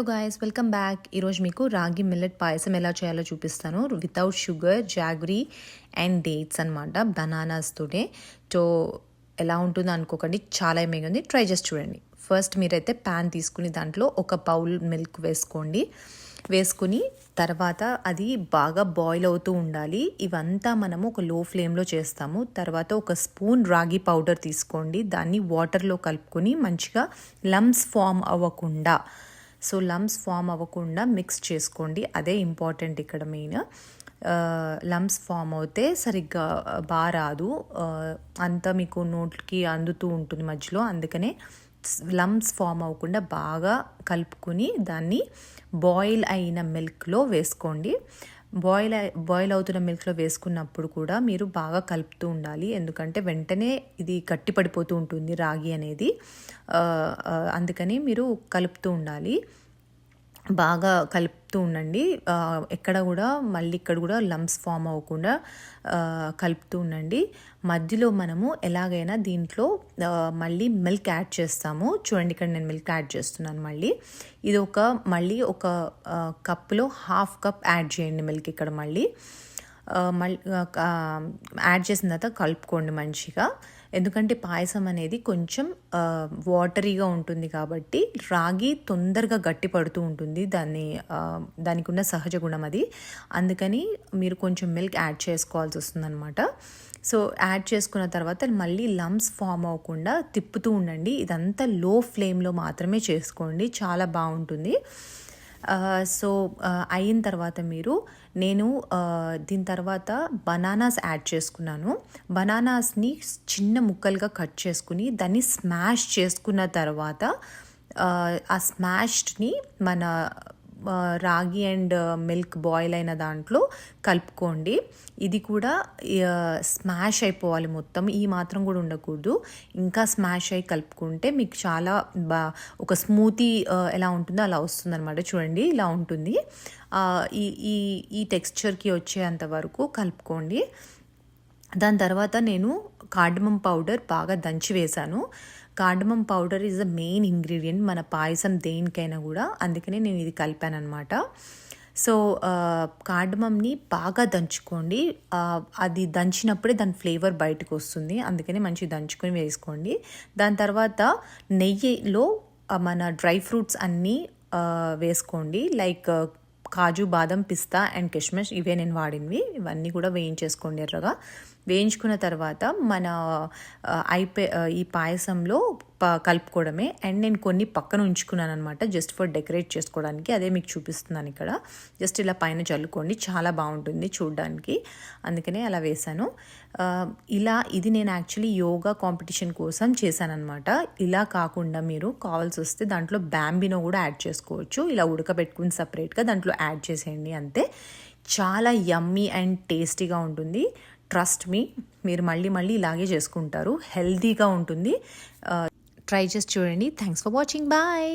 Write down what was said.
Hello guys welcome back ఈరోజు మీకు రాగి మిల్లెట్ పాయసం ఎలా చేయాలో చూపిస్తాను. Without sugar jaggery and dates అనమాట బనానాస్ తోటే. సో ఎలా ఉంటుందో అనుకోకండి చాలా ఏమేమి ఉంది ట్రై చేసి చూడండి. ఫస్ట్ మీరైతే ప్యాన్ తీసుకుని దాంట్లో ఒక బౌల్ మిల్క్ వేసుకోండి. వేసుకుని తర్వాత అది బాగా బాయిల్ అవుతూ ఉండాలి. ఇవంతా మనము ఒక లో ఫ్లేమ్లో చేస్తాము. తర్వాత ఒక స్పూన్ రాగి పౌడర్ తీసుకోండి. దాన్ని వాటర్లో కలుపుకొని మంచిగా లమ్స్ ఫామ్ అవ్వకుండా సో లమ్స్ ఫామ్ అవ్వకుండా మిక్స్ చేసుకోండి. అదే ఇంపార్టెంట్ ఇక్కడ మెయిన్. లమ్స్ ఫామ్ అవుతే సరిగ్గా బాగా రాదు. అంతా మీకు నోట్కి అందుతూ ఉంటుంది మధ్యలో. అందుకనే లమ్స్ ఫామ్ అవ్వకుండా బాగా కలుపుకొని దాన్ని బాయిల్ అయిన మిల్క్లో వేసుకోండి. బాయిల్ బాయిల్ అవుతున్న మిల్క్లో వేసుకున్నప్పుడు కూడా మీరు బాగా కలుపుతూ ఉండాలి. ఎందుకంటే వెంటనే ఇది గట్టి పడిపోతూ ఉంటుంది రాగి అనేది. అందుకని మీరు కలుపుతూ ఉండాలి. బాగా కలుపుతూ ఉండండి. ఎక్కడ కూడా మళ్ళీ ఇక్కడ కూడా లమ్స్ ఫామ్ అవ్వకుండా కలుపుతూ ఉండండి. మధ్యలో మనము ఎలాగైనా దీంట్లో మళ్ళీ మిల్క్ యాడ్ చేస్తాము. చూడండి ఇక్కడ నేను మిల్క్ యాడ్ చేస్తున్నాను మళ్ళీ. ఇది ఒక మళ్ళీ ఒక కప్లో హాఫ్ కప్ యాడ్ చేయండి మిల్క్ ఇక్కడ మళ్ళీ. మళ్ళీ యాడ్ చేసిన తర్వాత కలుపుకోండి మంచిగా. ఎందుకంటే పాయసం అనేది కొంచెం వాటరీగా ఉంటుంది కాబట్టి రాగి తొందరగా గట్టి పడుతూ ఉంటుంది. దాన్ని దానికి ఉన్న సహజ గుణం అది. అందుకని మీరు కొంచెం మిల్క్ యాడ్ చేసుకోవాల్సి వస్తుందన్నమాట. సో యాడ్ చేసుకున్న తర్వాత మళ్ళీ లమ్స్ ఫామ్ అవ్వకుండా తిప్పుతూ ఉండండి. ఇదంతా లో ఫ్లేమ్లో మాత్రమే చేసుకోండి. చాలా బాగుంటుంది. సో అయిన తర్వాత మీరు నేను దీని తర్వాత బనానాస్ యాడ్ చేసుకున్నాను. బనానాస్ని చిన్న ముక్కలుగా కట్ చేసుకుని దాన్ని స్మాష్ చేసుకున్న తర్వాత ఆ స్మాష్డ్ని మన రాగి అండ్ మిల్క్ బాయిల్ అయిన దాంట్లో కలుపుకోండి. ఇది కూడా స్మాష్ అయిపోవాలి మొత్తం. ఈ మాత్రం కూడా ఉండకూడదు. ఇంకా స్మాష్ అయి కలుపుకుంటే మీకు చాలా బా ఒక స్మూతీ ఎలా ఉంటుందో అలా వస్తుందన్నమాట. చూడండి ఇలా ఉంటుంది. ఈ ఈ ఈ టెక్స్చర్కి వచ్చేంత వరకు కలుపుకోండి. దాని తర్వాత నేను కార్డమం పౌడర్ బాగా దంచి వేశాను. Cardamom powder is the main ingredient మన పాయసం దేనికైనా కూడా. అందుకనే నేను ఇది కలిపాను అనమాట సో కార్డమంని బాగా దంచుకోండి. అది దంచినప్పుడే దాని ఫ్లేవర్ బయటకు వస్తుంది. అందుకని మంచిగా దంచుకొని వేసుకోండి. దాని తర్వాత నెయ్యిలో మన డ్రై ఫ్రూట్స్ అన్నీ వేసుకోండి. లైక్ కాజు బాదం పిస్తా అండ్ కిష్మిష్ ఇవే నేను వాడినవి. ఇవన్నీ కూడా వేయించేసుకోండి ఎర్రగా. వేయించుకున్న తర్వాత మన అయిపోయి ఈ పాయసంలో కలుపుకోవడమే. అండ్ నేను కొన్ని పక్కన ఉంచుకున్నాను అనమాట జస్ట్ ఫర్ డెకరేట్ చేసుకోవడానికి. అదే మీకు చూపిస్తున్నాను ఇక్కడ. జస్ట్ ఇలా పైన చల్లుకోండి. చాలా బాగుంటుంది చూడడానికి. అందుకనే అలా వేశాను. ఇలా ఇది నేను యాక్చువల్లీ యోగా కాంపిటీషన్ కోసం చేశానమాట ఇలా కాకుండా మీరు కావాల్సి వస్తే దాంట్లో బ్యాంబినో కూడా యాడ్ చేసుకోవచ్చు. ఇలా ఉడకబెట్టుకుని సపరేట్గా దాంట్లో యాడ్ చేసేయండి అంతే. చాలా యమ్మీ అండ్ టేస్టీగా ఉంటుంది. ట్రస్ట్ మీ మీరు మళ్ళీ మళ్ళీ ఇలాగే చేసుకుంటారు. హెల్తీగా ఉంటుంది. ట్రై చేసి చూడండి థ్యాంక్స్ ఫర్ వాచింగ్ బాయ్